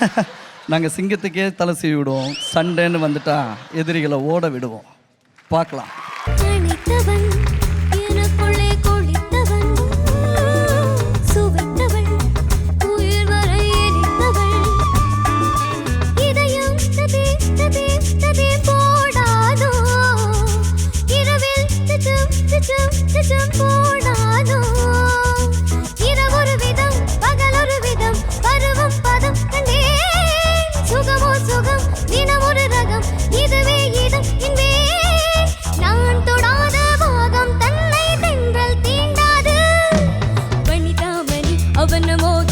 நாங்கள் சிங்கத்துக்கே தலை சீவி விடுவோம். சண்டேன்னு வந்துட்டா எதிரிகளை ஓட விடுவோம். பார்க்கலாம். போடாதோ. இரவில் मोहन मोह